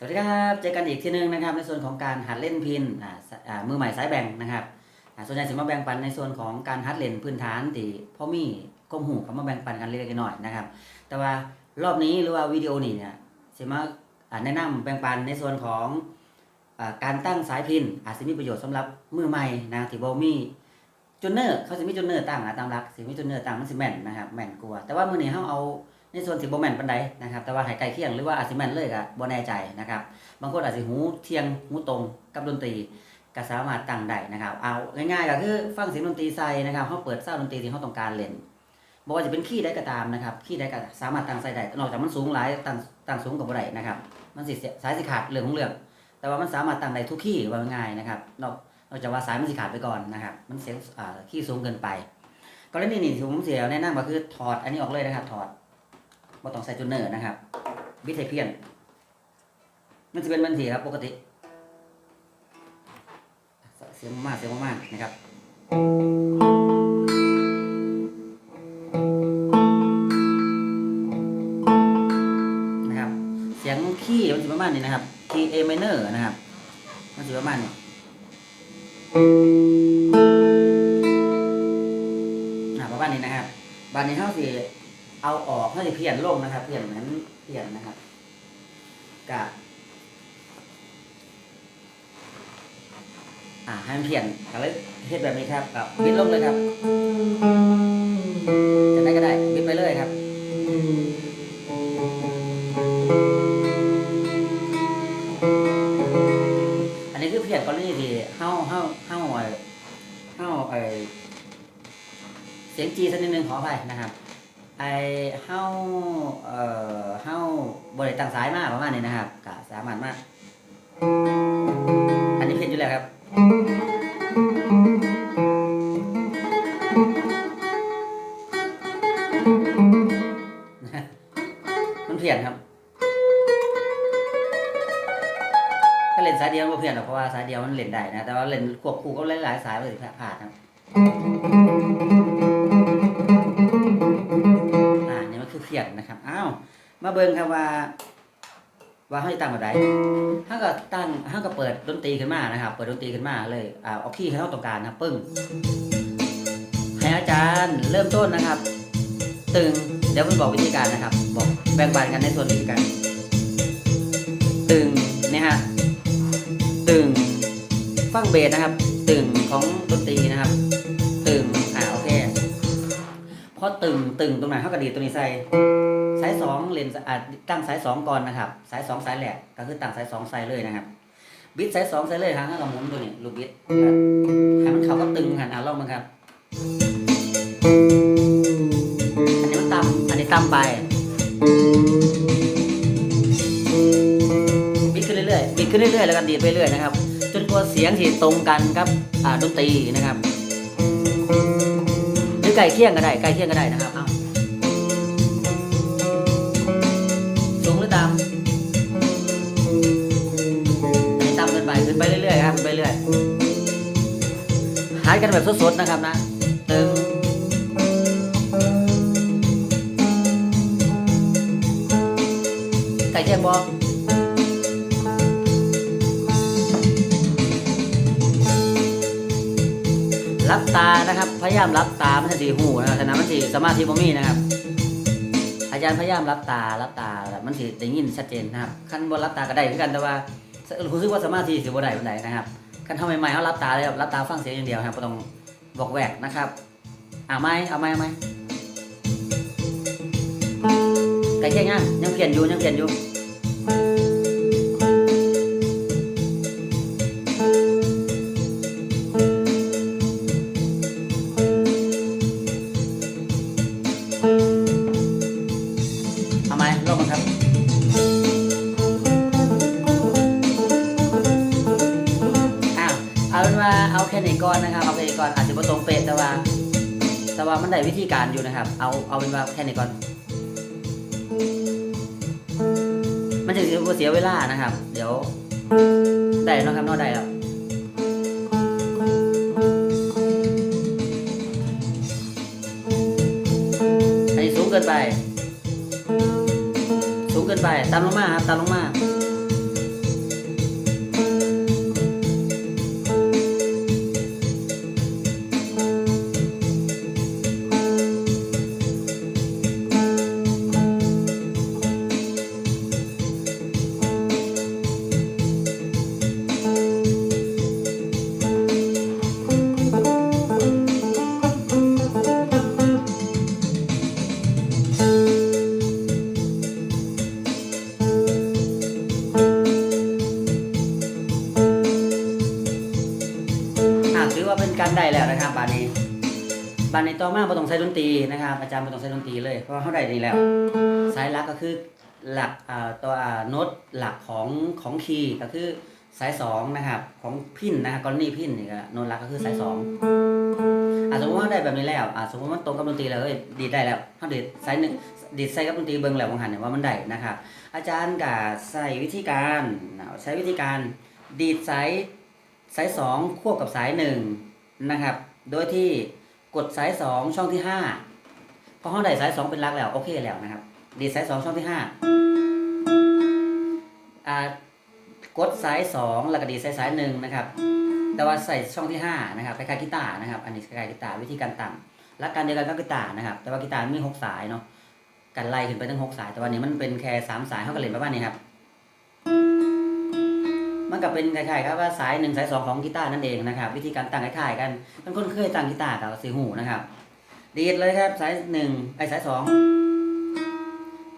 สวัสดีครับเจอกันอีกทีนึงนะครับ ในส่วนของการหัดเล่นพินอ่ามือใหม่สายแบ่งนะครับส่วนใหญ่จะมาแบ่งปันในส่วนของการหัดเล่นพื้นฐานที่พ่อมี่ก้มหูเขามาแบ่งปันกันเล็กๆน้อยๆนะครับ แต่ว่ารอบนี้หรือว่าวิดีโอนี้เนี่ยจะมาอ่าแนะนำแบ่งปันในส่วนของอการตั้งสายพินอาจจะมีประโยชน์สำหรับมือใหม่นะที่บ่มีจูเนอร์เขาจะมีจูเนอร์ตั้งนะตามหลักสิมีจูเนอร์ตั้งมันสิแม่นนะครับแม่นกลัวแต่ว่ามือนี้เขาเอา ในส่วนที่บ่แมนปานใดนะครับ แต่ว่าให้ใกลเคียงหรือว่าอาจสิแมนเลยก็บ่แน่ใจนะครับ บางคนอาจจะหูเทียงหูตรงกับดนตรีก็สามารถตั้งได้นะครับ เอาง่ายๆก็คือฟังเสียงดนตรีใส่นะครับเขาเปิดเส้าดนตรีที่เขาต้องการเล่นบอกว่าจะเป็นคีย์ใดก็ตามนะครับคีย์ใดก็สามารถตั้งใส่ได้นอกจากมันสูงหลายตั้งตั้งสูงกับบ่ได้นะครับ มันสิเสีสายสิขาดเรื่องของเรื่อง แต่ว่ามันสามารถตั้งได้ทุกคีย์ว่าง่ายนะครับนอกนอกจากว่าสายมันสิขาดไปก่อนนะครับ มันเสียงอ่าคีย์สูงเกินไปกรณีนี้ผมเสียแนะนำก็คือถอดอันนี้ออกเลยนะครับถอด บ่ต้องใส่จูเนอร์นะครับ บิทเทเพียน มันจะเป็นบันทีครับปกติ เสียงมากเสียงมากนะครับนะครับ เสียงคีย์มันจะประมาณนี้นะครับคีย์ A minor นะครับ มันจะประมาณนี้อ่าประมาณนี้นะครับบานนี้เขาสิ เอาออกเขาจะเพี้ยนลงนะครับ เพี้ยนเหมือนเพี้ยนนะครับกะอ่าให้มันเพียนก็เลยเฮ็ดแบบนี้ครับกับบิดลงเลยครับจะได้ก็ได้บิดไปเลยครับอันนี้คือเพียนกรณีที่เฮาเฮาเฮาไอ้าไอเสียงจีสักนิดนึงขออภัยนะครับ ไอ้เฮาเอ่อเฮาบริตั้งสายมากประมาณนี้นะครับก็สามารถมาก อันนี้เพียนอยู่แล้วครับมันเพี้ยนครับถ้าเล่นสายเดียวมันเพี้ยนหรอกเพราะว่าสายเดียวมันเล่นได้นะแต่ว่าเล่นควบคู่กับหลายๆสายมันสิพลาดครับ เขียนนะครับอ้าวมาเบิ่งครับว่า ว่าเขาจะตั้งแบบไหนถ้าก็ตั้งถ้าก็เปิดดนตรีขึ้นมานะครับ เปิดดนตรีขึ้นมาเลยอ่าเอาคีย์ให้เขาต้องการนะครับปึ้งให้อาจารย์เริ่มต้นนะครับ ตึงเดี๋ยวมันบอกวิธีการนะครับ บอกแบ่งปันกันในส่วนวิธีการตึงเนี่ยฮะตึงฟังเบสนะครับ ตึงของดนตรีนะครับ ตึง พอตึงตึงตรงไหนเขากระดีตรงนี้ใส่สายสองเลนอ่าตั้งสายสองก่อนนะครับ สายสองสายแหลกก็คือตั้งสายสองใส่เลยนะครับ บิดสายสองใส่เลยครับถ้าเราหมุนตัวนี้ลูกบิดให้มันเข้ากับตึงหันเอาลองมั้งครับ อันนี้มันต่ำอันนี้ต่ำไปบิดขึ้นเรื่อยๆบิดขึ้นเรื่อยๆแล้วก็ดีดไปเรื่อยนะครับ จนกว่าเสียงที่ตรงกันครับอ่าดนตรีนะครับ หรือใกล้เคียงก็ได้ใกล้เคียงก็ได้นะครับเอาสูงหรือต่ำต่ำเกินไปขึ้นไปเรื่อยๆครับขึ้นไปเรื่อยหายกันแบบสดๆนะครับนะตึงไก่แจ้งบอ รับตานะครับ พยายามรับตามันจะสีหูนะครับฉะนั้นมันสีสมาธิบ่มีนะครับ อาจารย์พยายามรับตารับตาแล้วมันสีได้ยินชัดเจนนะครับขั้นบนรับตาก็ได้เหมือนกันแต่ว่ารู้สึกว่าสมาธิสิบ่ได้ปานใดนะครับขั้นทำใหม่ๆเขารับตาเลยครับรับตาฟังเสียงอย่างเดียวครับบ่ต้องบอกแวกนะครับอ่าไหมเอาไหมเอาไหมไก่แจ้งยังยังเปลี่ยนอยู่ยังเปลี่ยนอยู่ แต่ว่ามันได้วิธีการอยู่นะครับ เอาเอาเป็นว่าแค่นี้ก่อน มันจะเสียเวลานะครับ เดี๋ยวได้แล้วครับนอกได้แล้วอันนี้สูงเกินไป สูงเกินไปตามลงมาครับตามลงมา เป็นกาได้แล้วนะครับบานนี้บานนี้ต่อมาบ่ต้องใช้ดนตรีนะครับ อาจารย์บ่ต้องใช้ดนตรีเลยเพราะเขาได้นี่แล้วสายหลักก็คือหลักตัวโน้ตหลักของของคีย์ก็คือสายสองนะครับของพินนะครับกรณีพินนี่ก็โน้ตหลักก็คือสายสองอาสมมติว่าได้แบบนี้แล้วอาสมมติว่าตรงกับดนตรีแล้วเอ้ยดีได้แล้วเขาดีดสายหนึ่งดีดใส่กับดนตรีเบิ่งแล้วบางหันเนี่ยว่ามันได้นะครับอาจารย์ก็ใส่วิธีการใช้วิธีการดีดสายสายสองควบกับสายหนึ่ง นะครับ โดยที่กดสายสองช่องที่ห้าพอเขาได้สายสองเป็นลักแล้วโอเคแล้วนะครับ ดีสายสองช่องที่ห้าอ่ากดสายสองแล้วก็ดีสายสายหนึ่งนะครับ แต่ว่าใส่ช่องที่ห้านะครับคล้ายๆกีตาร์นะครับ อันนี้คล้ายๆกีตาร์วิธีการต่ำหลักการเดียวกันก็กีตาร์นะครับ แต่ว่ากีตาร์มีหกสายเนาะกันไล่ขึ้นไปทั้งหกสาย แต่วันนี้มันเป็นแค่สามสายเท่ากับเล่นประมาณนี้ครับ มันก็เป็นคล้ายๆครับว่าสายหนึ่งสายสองของกีตาร์นั่นเองนะครับวิธีการตั้งคล้ายๆกันบางคนเคยตั้งกีตาร์กับสีหูนะครับ ดีดเลยครับสายหนึ่งไอสายสอง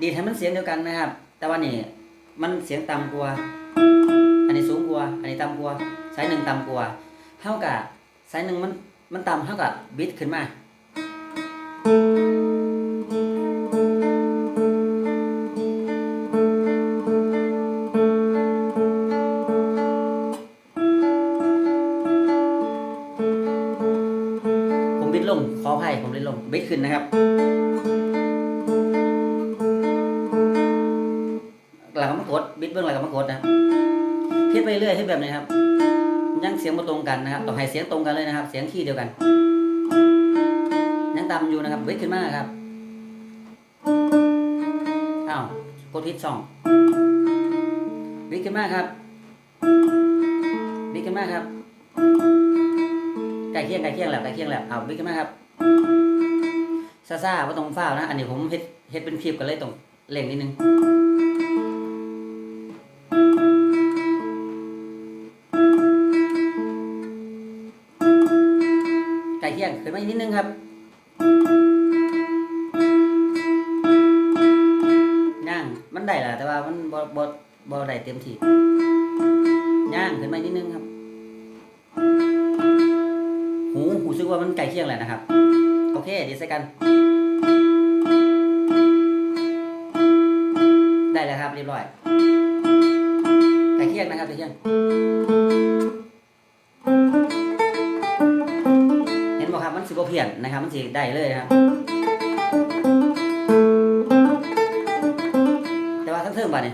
ดีดให้มันเสียงเดียวกันนะครับ แต่ว่านี่มันเสียงต่ำกว่าอันนี้สูงกว่าอันนี้ต่ำกว่าสายหนึ่งต่ำกว่าเท่ากับสายหนึ่งมันมันต่ำเท่ากับบิดขึ้นมา ลงบิดขึ้นนะครับ หลังก็มากดบิดเบื้องหลังก็มากดนะเฮ็ดไปเรื่อยเฮ็ดแบบนี้ครับ ยังเสียงมาตรงกันนะครับต้อให้เสียงตรงกันเลยนะครับ เสียงคีย์เดียวกัน ยังต่ำอยู่นะครับบิดขึ้นมาครับอ้าวกดพิดช่องบิดขึ้นมาครับบิดขึ้นมาครับใกล้เคียงใกล้เคียงแล้วใกล้เคียงแล้วเอาบิดขึ้นมาครับ ซาซาว่าตรงฟ้าวนะ อันนี้ผมเฮ็ดเฮ็ดเป็นคลิปกันเลยตรงเล่งนิดนึงไก่เคียงขึ้นมาอีกนิดนึงครับย่างมันได้แหละแต่ว่ามันบ่บ่บ่ได้เต็มที่ย่างขึ้นมานิดนึงครับ หูหูซึกว่ามันไก่เคียงแหละนะครับ โอเคดีใส่กัน ได้แล้วครับเรียบร้อยไก่เคียงนะครับไก่เคียงเห็นบ่ครับมันสิบเพียนนะครับ มันสิได้เลยครับ แต่ว่าทั้งเทิงบัดนี่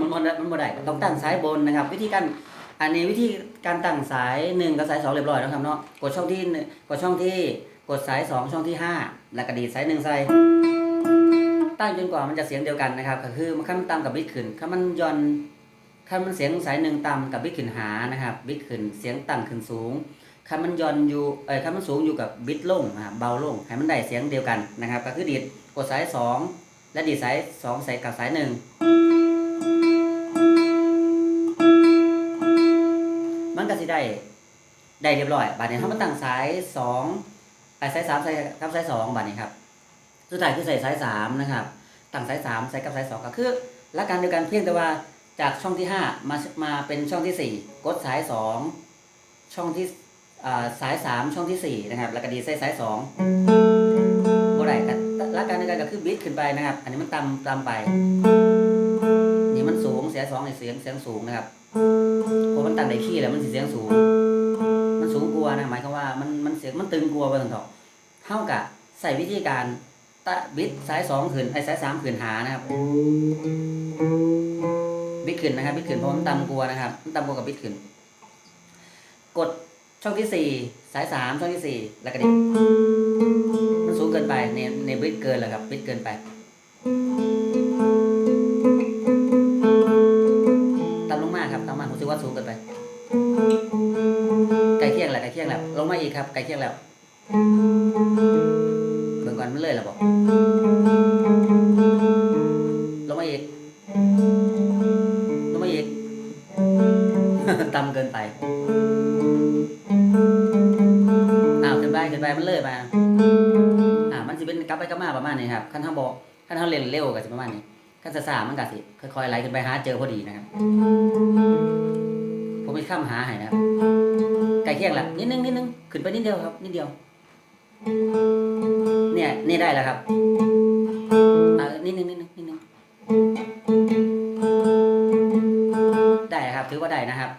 มันบ่ได้มันบ่ได้ต้องตั้งสายบนนะครับ วิธีการอันนี้วิธีการตั้งสายหนึ่งกับสายสองเรียบร้อยแล้วครับเนาะกดช่องที่กดช่องที่กดสายสองช่องที่ห้าแล้วก็ดีดสายหนึ่งใส่ ตั้งจนกว่ามันจะเสียงเดียวกันนะครับก็คือมันขั้นต่ำกับบิดขึ้นถ้ามันย่อนคันมันเสียงสายหนึ่งต่ำกับบิดขึ้นหานะครับ บิดขึ้นเสียงต่ำขึ้นสูงคันมันย่อนอยู่เอ้ยคันมันสูงอยู่กับบิดลงนะครับเบาลงให้มันได้เสียงเดียวกันนะครับ ก็คือดีดกดสายสองและดีดสายสองใส่กับสายหนึ่งมันก็สิได้ได้เรียบร้อยบัดนี้ถ้ามันตั้งสายสองไอ้สายสามใส่กับสายสองบัดนี้ครับ สุดท้ายคือใส่สายสามนะครับตั้งสายสามใส่กับสายสองก็คือหลักการเดียวกันเพียงแต่ว่าจากช่องที่ห้ามามาเป็นช่องที่สี่กดสายสองช่องที่สายสามช่องที่สี่นะครับแล้วก็ดีใส่สายสองบ่ได้กันหลักการในการก็คือบิดขึ้นไปนะครับ อันนี้มันต่ำต่ำไป นี่มันสูงเสียสองในเสียงเสียงสูงนะครับเพราะมันตั้งในขี้แล้วมันสิเสียงสูง มันสูงกลัวนะหมายความว่ามันมันเสียงมันตึงกลัวไปต่งต่อเท่ากับใส่วิธีการ ตะบิดสายสองขึ้นไอ้สายสามขึ้นหานะครับบิดขึ้นนะครับบิดขึ้นเพราะมันต่ำกลัวนะครับมันต่ำกลัวกับบิดขึ้นกดช่องที่สี่สายสามช่องที่สี่แล้วก็ดิมันสูงเกินไปในในบิดเกินแล้วครับบิดเกินไปต่ำลงมากครับต่ำมากผมคิดว่าสูงเกินไปไกลเคียงแล้วไกลเคียงแล้วลงมาอีกครับไกลเคียงแล้ว กินไปอ้าวขึ้นไปขึ้นไปมันเลยมาอ่ามันจะเป็นกลับไปกลับมาประมาณนี้ครับขั้นเท่าบอกขั้นเท่าเร็วเร็วก็จะประมาณนี้ขั้นสามันก็สิค่อยๆไล่ขึ้นไปหาเจอพอดีนะครับ ผมมีข้ามหาให้นะครับใกล้เคียงละนิดนึงนิดนึงขึ้นไปนิดเดียวครับนิดเดียว เนี่ยนี่ได้แล้วครับอ่านิดนึงนิดนึงนิดนึง ถือว่าได้นะครับ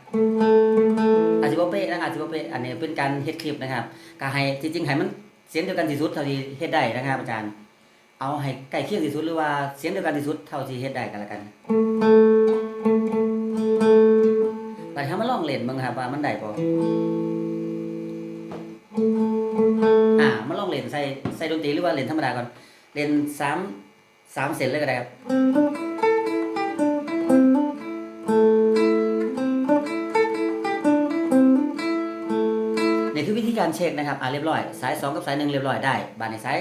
อาจจะเป๊ะนะอาจจะเป๊ะอันนี้เป็นการเฮ็ดคลิปนะครับก็ให้จริงๆให้มันเสียงเดียวกันที่สุดเท่าที่เฮ็ดได้นะครับอาจารย์ เอาให้ใกล้เคียงที่สุดหรือว่าเสียงเดียวกันที่สุดเท่าที่เฮ็ดได้กันละกันบัดนี้มาลองเล่นบิ่งครับว่ามันได้บ่อ่ามาลองเล่นใส่ใส่ดนตรีหรือว่าเล่นธรรมดาก่อนเล่นสามสามเซนเลยก็ได้ครับ นี่คือวิธีการเช็คนะครับ อ่าเรียบร้อย สาย 2 กับสาย 1 เรียบร้อยได้ บานในสาย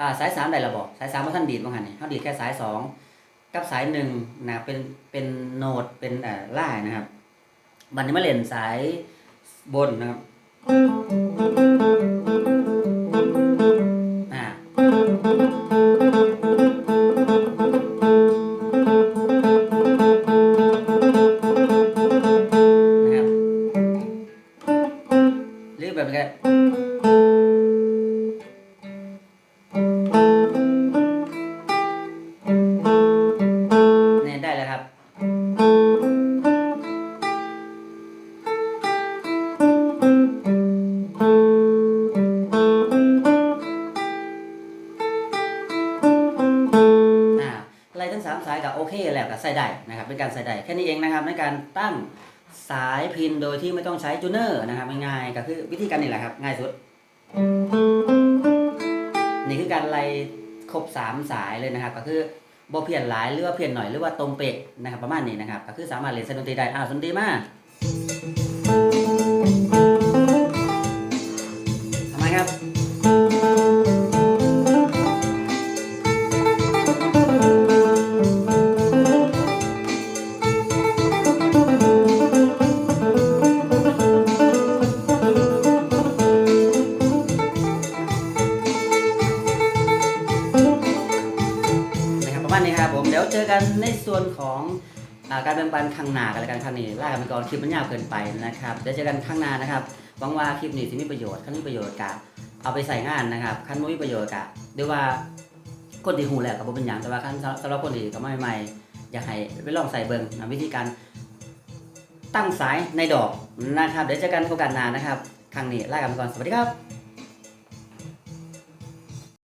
อ่าสาย 3 ได้ระบอกสาย3ว่าท่านดีดบ้างหันนี่เขาดีดแค่สาย 2 กับสาย1นะเป็นเป็นโนดเป็นอ่าล่ายนะครับบันนี้มาเล่นสายบนนะครับ สามสายกับโอเคแล้วกับใส่ได้นะครับเป็นการใส่ได้แค่นี้เองนะครับในการตั้งสายพินโดยที่ไม่ต้องใช้จูเนอร์นะครับง่ายๆก็คือวิธีการนี่แหละครับง่ายสุด นี่คือการไล่ครบสามสายเลยนะครับ ก็คือบ่เพี้ยนหลายหรือว่าเพี้ยนหน่อยหรือว่าตรงเป๊ะนะครับประมาณนี้นะครับก็คือสามารถเล่นเส้นดนตรีได้อ้าวดนตรีมา การแบ่งปันข้างหน้ากันแล้วกันครั้งนี้ล่ากันไปก่อนคลิปมันยาวเกินไปนะครับเดี๋ยวเจอกันข้างหน้านะครับหวังว่าคลิปนี้จะมีประโยชน์คันมีประโยชน์กะเอาไปใส่งานนะครับคันไม่มีประโยชน์กะหรือว่าคนที่หูแหละกับเป็นอย่างแต่ว่าคันสำหรับคนที่ก็ไม่ใหม่ๆอยากให้ไปลองใส่เบิ่งนะวิธีการตั้งสายในดอกนะครับ เดี๋ยวเจอกันโอกาสหน้านะครับครั้งนี้ล่ากันไปก่อนสวัสดีครับ